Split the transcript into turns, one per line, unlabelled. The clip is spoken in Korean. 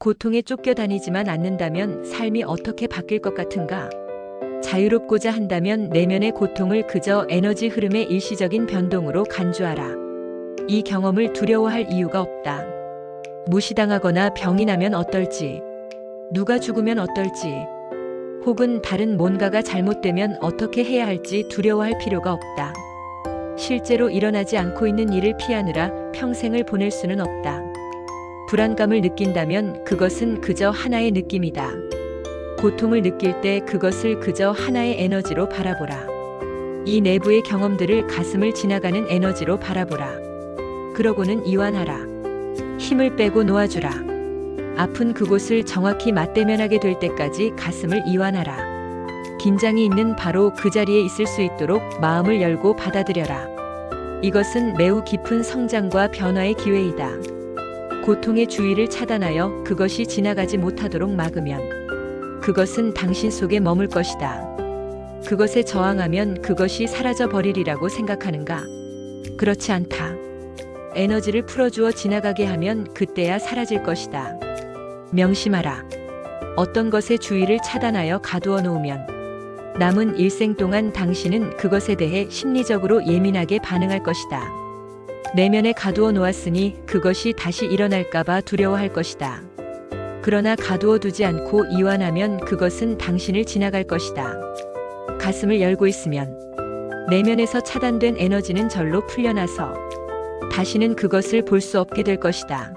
고통에 쫓겨 다니지만 않는다면 삶이 어떻게 바뀔 것 같은가? 자유롭고자 한다면 내면의 고통을 그저 에너지 흐름의 일시적인 변동으로 간주하라. 이 경험을 두려워할 이유가 없다. 무시당하거나 병이 나면 어떨지, 누가 죽으면 어떨지, 혹은 다른 뭔가가 잘못되면 어떻게 해야 할지 두려워할 필요가 없다. 실제로 일어나지 않고 있는 일을 피하느라 평생을 보낼 수는 없다. 불안감을 느낀다면 그것은 그저 하나의 느낌이다. 고통을 느낄 때 그것을 그저 하나의 에너지로 바라보라. 이 내부의 경험들을 가슴을 지나가는 에너지로 바라보라. 그러고는 이완하라. 힘을 빼고 놓아주라. 아픈 그곳을 정확히 맞대면하게 될 때까지 가슴을 이완하라. 긴장이 있는 바로 그 자리에 있을 수 있도록 마음을 열고 받아들여라. 이것은 매우 깊은 성장과 변화의 기회이다. 고통의 주의를 차단하여 그것이 지나가지 못하도록 막으면 그것은 당신 속에 머물 것이다. 그것에 저항하면 그것이 사라져 버리리라고 생각하는가? 그렇지 않다. 에너지를 풀어주어 지나가게 하면 그때야 사라질 것이다. 명심하라. 어떤 것의 주의를 차단하여 가두어 놓으면 남은 일생 동안 당신은 그것에 대해 심리적으로 예민하게 반응할 것이다. 내면에 가두어 놓았으니 그것이 다시 일어날까봐 두려워할 것이다. 그러나 가두어 두지 않고 이완하면 그것은 당신을 지나갈 것이다. 가슴을 열고 있으면 내면에서 차단된 에너지는 절로 풀려나서 다시는 그것을 볼 수 없게 될 것이다.